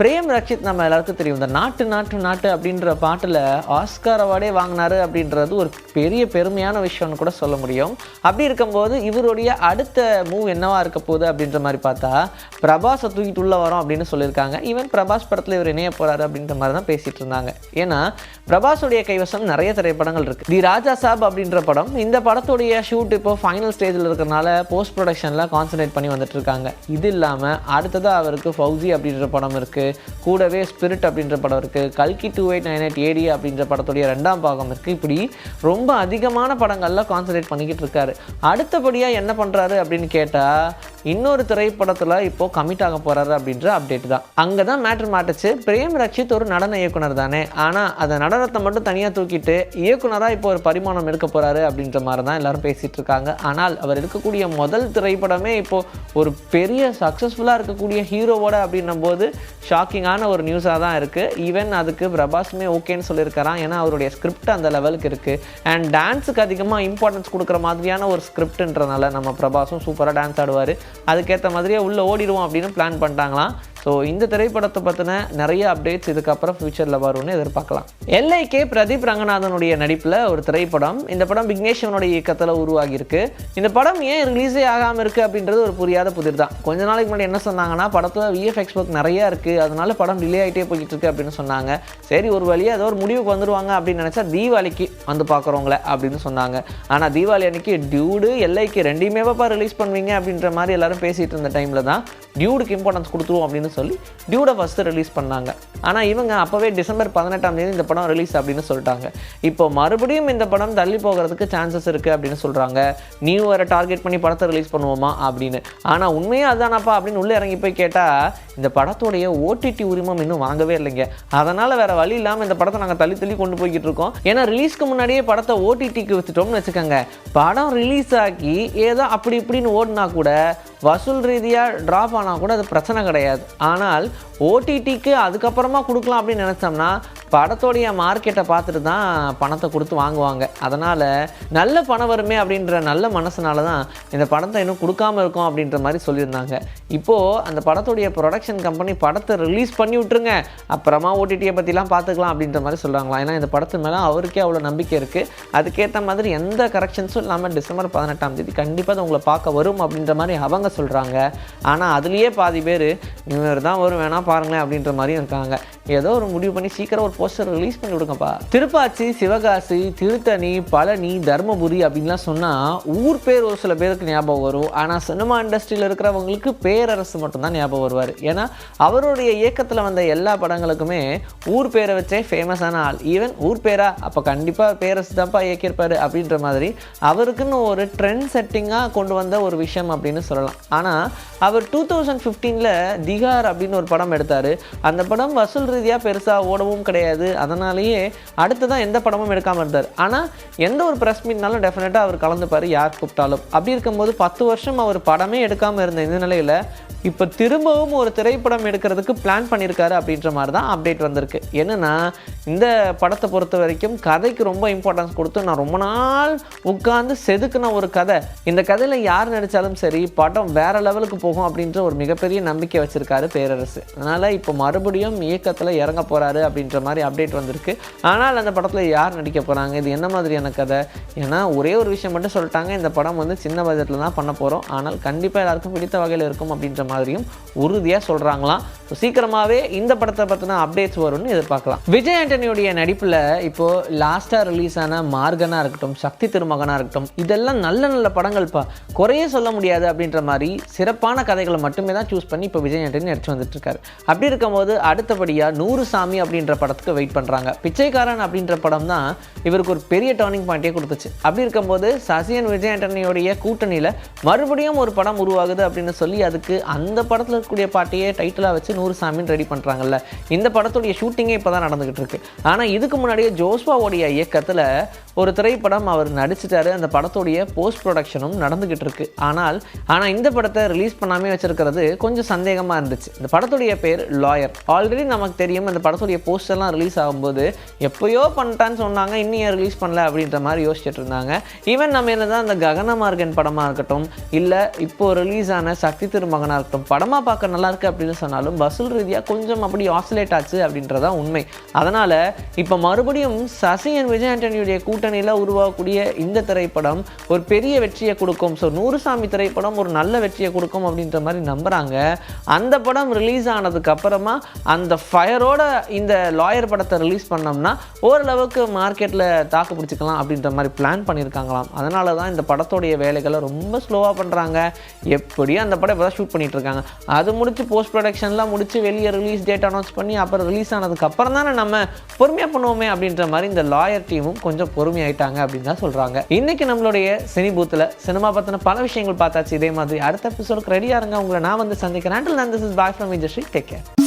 Frame Rakshit நம்ம எல்லாருக்கும் தெரியும். இந்த நாட்டு நாட்டு நாட்டு அப்படின்ற பாட்டில் ஆஸ்கார் அவார்டே வாங்கினாரு அப்படின்றது ஒரு பெரிய பெருமையான விஷயம்னு கூட சொல்ல முடியும். அப்படி இருக்கும்போது இவருடைய அடுத்த மூவ் என்னவா இருக்க போகுது அப்படின்ற மாதிரி பார்த்தா பிரபாஸை தூக்கிட்டு உள்ள வரோம் அப்படின்னு சொல்லியிருக்காங்க. ஈவன் பிரபாஸ் படத்தில் இவர் இணைய போறாரு அப்படின்ற மாதிரி தான் பேசிகிட்டு இருந்தாங்க. ஏன்னா பிரபாஸுடைய கைவசம் நிறைய திரைப்படங்கள் இருக்குது தி ராஜா சாப் அப்படின்ற படம் இந்த படத்துடைய ஷூட் இப்போ ஃபைனல் ஸ்டேஜில் இருக்கிறனால போஸ்ட் ப்ரொடக்ஷனில் கான்சன்ட்ரேட் பண்ணி வந்துட்டு இருக்காங்க. இது இல்லாமல் அடுத்ததாக அவருக்கு ஃபௌசி அப்படின்ற படம் இருக்குது கூடவே ஸ்பிரிட் அப்படின்ற படம் இருக்கு. கல்கி two eight nine eight AD அப்படின்ற படத்துடைய ரெண்டாம் பாகம் இருக்கு. இப்படி ரொம்ப அதிகமான படங்கள்ல கான்சன்ட்ரேட் பண்ணிக்கிட்டு இருக்காரு. அடுத்தபடியாக என்ன பண்றாரு அப்படின்னு கேட்டால் இன்னொரு திரைப்படத்தில் இப்போ கமிட் ஆக போகிறாரு அப்படின்ற அப்டேட் தான். அங்கே தான் மேட்ரு மாட்டுச்சு. பிரேம் ரக்ஷித் ஒரு நடன இயக்குனர் தானே. ஆனால் அந்த நடனத்தை மட்டும் தனியாக தூக்கிட்டு இயக்குனராக இப்போ ஒரு பரிமாணம் எடுக்க போகிறாரு அப்படின்ற மாதிரி தான் எல்லாரும் பேசிகிட்டு இருக்காங்க. ஆனால் அவர் இருக்கக்கூடிய முதல் திரைப்படமே இப்போது ஒரு பெரிய சக்ஸஸ்ஃபுல்லாக இருக்கக்கூடிய ஹீரோவோட அப்படின்னும் போது ஷாக்கிங்கான ஒரு நியூஸாக தான் இருக்குது ஈவன் அதுக்கு பிரபாஸுமே ஓகேன்னு சொல்லியிருக்காராம் ஏன்னா அவருடைய ஸ்கிரிப்ட் அந்த லெவலுக்கு இருக்குது அண்ட் டான்ஸுக்கு அதிகமாக இம்பார்ட்டன்ஸ் கொடுக்குற மாதிரியான ஒரு ஸ்கிரிப்ட்ன்றனால நம்ம பிரபாஸும் சூப்பராக டான்ஸ் ஆடுவார். அதுக்கேற்ற மாதிரியே உள்ளே ஓடிடுவோம் அப்படின்னு பிளான் பண்ணிட்டாங்களாம். ஸோ இந்த திரைப்படத்தை பற்றின நிறைய அப்டேட்ஸ் இதுக்கப்புறம் ஃபியூச்சரில் வரும்னு எதிர்பார்க்கலாம். எல்ஐகே பிரதீப் ரங்கநாதனுடைய நடிப்பில் ஒரு திரைப்படம். இந்த படம் விக்னேஸ்வனுடைய இயக்கத்தில் உருவாகியிருக்கு. இந்த படம் ஏன் ரிலீஸே ஆகாமல் இருக்குது அப்படின்றது ஒரு புரியாத புதிர் தான். கொஞ்ச நாளைக்கு முன்னாடி என்ன சொன்னாங்கன்னா படத்தில் விஎஃப்எக்ஸ் ஒர்க் நிறையா இருக்குது அதனால படம் டிலே ஆகிட்டே போய்கிட்டு இருக்கு அப்படின்னு சொன்னாங்க. சரி ஒரு வழியாக ஏதோ ஒரு முடிவுக்கு வந்துடுவாங்க அப்படின்னு நினச்சா தீபாவளிக்கு வந்து பார்க்குறவங்கள அப்படின்னு சொன்னாங்க. ஆனால் தீபாவளி அன்னைக்கு டியூடு எல்ஐக்கு ரெண்டையுமேவாப்பா ரிலீஸ் பண்ணுவீங்க அப்படின்ற மாதிரி எல்லாரும் பேசிகிட்டு இருந்த டைமில் தான் டியூடுக்கு இம்பார்ட்டன்ஸ் கொடுத்துருவோம் அப்படின்னு சொல்லி டியூடை ஃபஸ்ட்டு ரிலீஸ் பண்ணாங்க. ஆனால் இவங்க அப்போவே டிசம்பர் பதினெட்டாம் தேதி இந்த படம் ரிலீஸ் அப்படின்னு சொல்லிட்டாங்க. இப்போ மறுபடியும் இந்த படம் தள்ளி போகிறதுக்கு சான்சஸ் இருக்குது அப்படின்னு சொல்கிறாங்க நியூ இயரை டார்கெட் பண்ணி படத்தை ரிலீஸ் பண்ணுவோமா அப்படின்னு. ஆனால் உண்மையாக அதுதானப்பா அப்படின்னு உள்ளே இறங்கி போய் கேட்டால் இந்த படத்துடைய ஓடிடி உரிமம் இன்னும் வாங்கவே இல்லைங்க. அதனால் வேறு வழி இல்லாமல் இந்த படத்தை நாங்கள் தள்ளி தள்ளி கொண்டு போய்கிட்டு இருக்கோம். ஏன்னா ரிலீஸ்க்கு முன்னாடியே படத்தை ஓடிடிக்கு வச்சுட்டோம்னு வச்சுக்கோங்க. படம் ரிலீஸ் ஆகி ஏதோ அப்படி இப்படின்னு ஓடினா கூட வசூல் ரீதியாக ட்ராப் ஆனால் கூட அது பிரச்சனை கிடையாது. ஆனால் ஓடிடிக்கு அதுக்கப்புறமா கொடுக்கலாம் அப்படின்னு நினச்சோம்னா படத்தோடைய மார்க்கெட்டை பார்த்துட்டு தான் பணத்தை கொடுத்து வாங்குவாங்க. அதனால் நல்ல பணம் வருமே அப்படின்ற நல்ல மனசுனால தான் இந்த படத்தை இன்னும் கொடுக்காம இருக்கும் அப்படின்ற மாதிரி சொல்லியிருந்தாங்க. இப்போது அந்த படத்துடைய ப்ரொடக்ஷன் கம்பெனி படத்தை ரிலீஸ் பண்ணி விட்ருங்க அப்புறமா ஓடிடியை பற்றிலாம் பார்த்துக்கலாம் அப்படின்ற மாதிரி சொல்கிறாங்களா ஏன்னா இந்த படத்து மேலே அவருக்கே அவ்வளோ நம்பிக்கை இருக்குது அதுக்கேற்ற மாதிரி எந்த கரெக்ஷன்ஸும் இல்லாமல் டிசம்பர் பதினெட்டாம் தேதி கண்டிப்பாக அது உங்களை பார்க்க வரும் அப்படின்ற மாதிரி அவங்க சொல்கிறாங்க ஆனால் அதுலேயே பாதி பேர் இவர் தான் வரும் வேணால் பாருங்களேன் அப்படின்ற மாதிரியும் இருக்காங்க. ஏதோ ஒரு முடிவு பண்ணி சீக்கிரம் ஒரு போஸ்டர் ரிலீஸ் பண்ணி விடுங்கப்பா. திருப்பாச்சி சிவகாசி திருத்தணி பழனி தர்மபுரி அப்படின்லாம் சொன்னால் ஊர் பேர் ஒரு சில பேருக்கு ஞாபகம் வரும். ஆனால் சினிமா இண்டஸ்ட்ரியில் இருக்கிறவங்களுக்கு பேரரசு மட்டும்தான் ஞாபகம் வருவார். ஏன்னா அவருடைய இயக்கத்தில் வந்த எல்லா படங்களுக்குமே ஊர் பேரை வச்சே ஃபேமஸான ஆள். ஈவன் ஊர் பேரா அப்போ கண்டிப்பாக பேரரசு தான்ப்பா இயக்கியிருப்பார் அப்படின்ற மாதிரி அவருக்குன்னு ஒரு ட்ரெண்ட் செட்டிங்காக கொண்டு வந்த ஒரு விஷயம் அப்படின்னு சொல்லலாம். ஆனால் அவர் டூ தௌசண்ட் ஃபிஃப்டீனில் திகார் அப்படின்னு ஒரு படம் எடுத்தார். அந்த படம் வசூல் ரீதியாக பெருசாக ஓடவும் கிடையாது. அதனாலேயே அடுத்ததான் எந்த படமும் எடுக்காமல் இருந்தார். ஆனால் எந்த ஒரு ப்ரெஸ் மீட்னாலும் டெஃபினட்டாக அவர் கலந்துப்பார் யார் கூப்பிட்டாலும். அப்படி இருக்கும்போது பத்து வருஷம் அவர் படமே எடுக்காமல் இருந்த இந்த நிலையில் இப்போ திரும்பவும் ஒரு திரைப்படம் எடுக்கிறதுக்கு பிளான் பண்ணியிருக்காரு அப்படின்ற மாதிரி தான் அப்டேட் வந்திருக்கு. என்னென்னா இந்த படத்தை பொறுத்த வரைக்கும் கதைக்கு ரொம்ப இம்பார்ட்டன்ஸ் கொடுத்து நான் ரொம்ப நாள் உட்காந்து செதுக்குன ஒரு கதை. இந்த கதையில் யார் நடித்தாலும் சரி படம் வேறு லெவலுக்கு போகும் அப்படின்ற ஒரு மிகப்பெரிய நம்பிக்கை வச்சுருக்காரு பேரரசு. அதனால் இப்போ மறுபடியும் இயக்கத்தில் இறங்க போகிறாரு அப்படின்ற மாதிரி அப்டேட் வந்திருக்கு. ஆனால் அந்த படத்தில் யார் நடிக்க போகிறாங்க இது என்ன மாதிரியான கதை? ஏன்னா ஒரே ஒரு விஷயம் மட்டும் சொல்லிட்டாங்க இந்த படம் வந்து சின்ன பட்ஜெட்டில் தான் பண்ண போகிறோம் ஆனால் கண்டிப்பாக எல்லாருக்கும் பிடித்த வகையில் இருக்கும் அப்படின்ற மாதிரி மாதிரியும் உறுதியாக சொல்கிறாங்களாம் ஸோ சீக்கிரமாகவே இந்த படத்தை பற்றின அப்டேட்ஸ் வரும்னு எதிர்பார்க்கலாம். விஜய் ஆண்டனியுடைய நடிப்பில் இப்போது லாஸ்ட்டாக ரிலீஸ் ஆன மார்கனாக இருக்கட்டும் சக்தி திருமகனாக இருக்கட்டும் இதெல்லாம் நல்ல நல்ல படங்கள்ப்பா. குறையே சொல்ல முடியாது அப்படின்ற மாதிரி சிறப்பான கதைகளை மட்டுமே தான் சூஸ் பண்ணி இப்போ விஜய் ஆண்டனி நடிச்சு வந்துட்டு இருக்காரு அப்படி இருக்கும்போது அடுத்தபடியாக நூறு சாமி அப்படின்ற படத்துக்கு வெயிட் பண்ணுறாங்க பிச்சைக்காரன் அப்படின்ற படம் தான் இவருக்கு ஒரு பெரிய டேர்னிங் பாயிண்ட்டே கொடுத்துச்சு. அப்படி இருக்கும்போது சசியன் விஜய் ஆண்டனியோடைய கூட்டணியில் மறுபடியும் ஒரு படம் உருவாகுது அப்படின்னு சொல்லி அதுக்கு அந்த படத்தில் இருக்கக்கூடிய பாட்டையே டைட்டிலாக வச்சு நூறு சாமின்னு ரெடி பண்ணுறாங்கல்ல இந்த படத்துடைய ஷூட்டிங்கே இப்போ தான் நடந்துகிட்டு இருக்கு. ஆனால் இதுக்கு முன்னாடியே ஜோஸ்வாவுடைய இயக்கத்தில் ஒரு திரைப்படம் அவர் நடிச்சிட்டாரு. அந்த படத்துடைய போஸ்ட் ப்ரொடக்ஷனும் நடந்துகிட்டு இருக்கு. ஆனால் ஆனால் இந்த படத்தை ரிலீஸ் பண்ணாமே வச்சிருக்கிறது கொஞ்சம் சந்தேகமாக இருந்துச்சு. இந்த படத்துடைய பேர் லாயர் ஆல்ரெடி நமக்கு தெரியும் இந்த படத்துடைய போஸ்டர்லாம் ரிலீஸ் ஆகும்போது எப்பயோ பண்ணிட்டான்னு சொன்னாங்க இன்னும் ஏன் ரிலீஸ் பண்ணல அப்படின்ற மாதிரி யோசிச்சுட்டு இருந்தாங்க. ஈவன் நம்ம என்ன தான் அந்த ககனமார்கன் படமாக இருக்கட்டும் இல்லை இப்போ ரிலீஸ் ஆன சக்தி திருமகனாக இருக்கட்டும் படமாக பார்க்க நல்லா இருக்கு அப்படின்னு சொன்னாலும் வசூல் ரீதியாக கொஞ்சம் அப்படி ஆசிலேட் ஆச்சு அப்படின்றதான் உண்மை. அதனால் இப்போ மறுபடியும் சசி அண்ட் விஜய் ஆண்டனியுடைய கூட்டணியில் உருவாகக்கூடிய இந்த திரைப்படம் ஒரு பெரிய வெற்றியை கொடுக்கும். ஸோ நூறுசாமி திரைப்படம் ஒரு நல்ல வெற்றியை கொடுக்கும் அப்படின்ற மாதிரி நம்புகிறாங்க அந்த படம் ரிலீஸ் ஆனதுக்கு அப்புறமா அந்த ஃபயரோட இந்த லாயர் படத்தை ரிலீஸ் பண்ணோம்னா ஓரளவுக்கு மார்க்கெட்டில் தாக்கு பிடிச்சிக்கலாம் அப்படின்ற மாதிரி பிளான் பண்ணியிருக்காங்களாம். அதனால தான் இந்த படத்தோடைய வேலைகளை ரொம்ப ஸ்லோவாக பண்ணுறாங்க எப்படியும் அந்த படம் இப்போ தான் ஷூட் பண்ணிட்டு பண்ணிகிட்ருக்காங்க அது முடிச்சு போஸ்ட் ப்ரொடக்ஷன்லாம் முடிச்சு வெளியே ரிலீஸ் டேட் அனௌன்ஸ் பண்ணி அப்புறம் ரிலீஸ் ஆனதுக்கு அப்புறம் தானே நம்ம பொறுமையாக பண்ணுவோமே அப்படின்ற மாதிரி இந்த லாயர் டீமும் கொஞ்சம் பொறுமையாயிட்டாங்க அப்படின்னு தான் சொல்கிறாங்க இன்னைக்கு நம்மளுடைய சினி பூத்தில் சினிமா பற்றின பல விஷயங்கள் பார்த்தாச்சு. இதே மாதிரி அடுத்த எபிசோடுக்கு ரெடியாக இருங்க. உங்களை நான் வந்து சந்திக்கிறேன். அண்டில் நான் this is bye from Vijayasri take care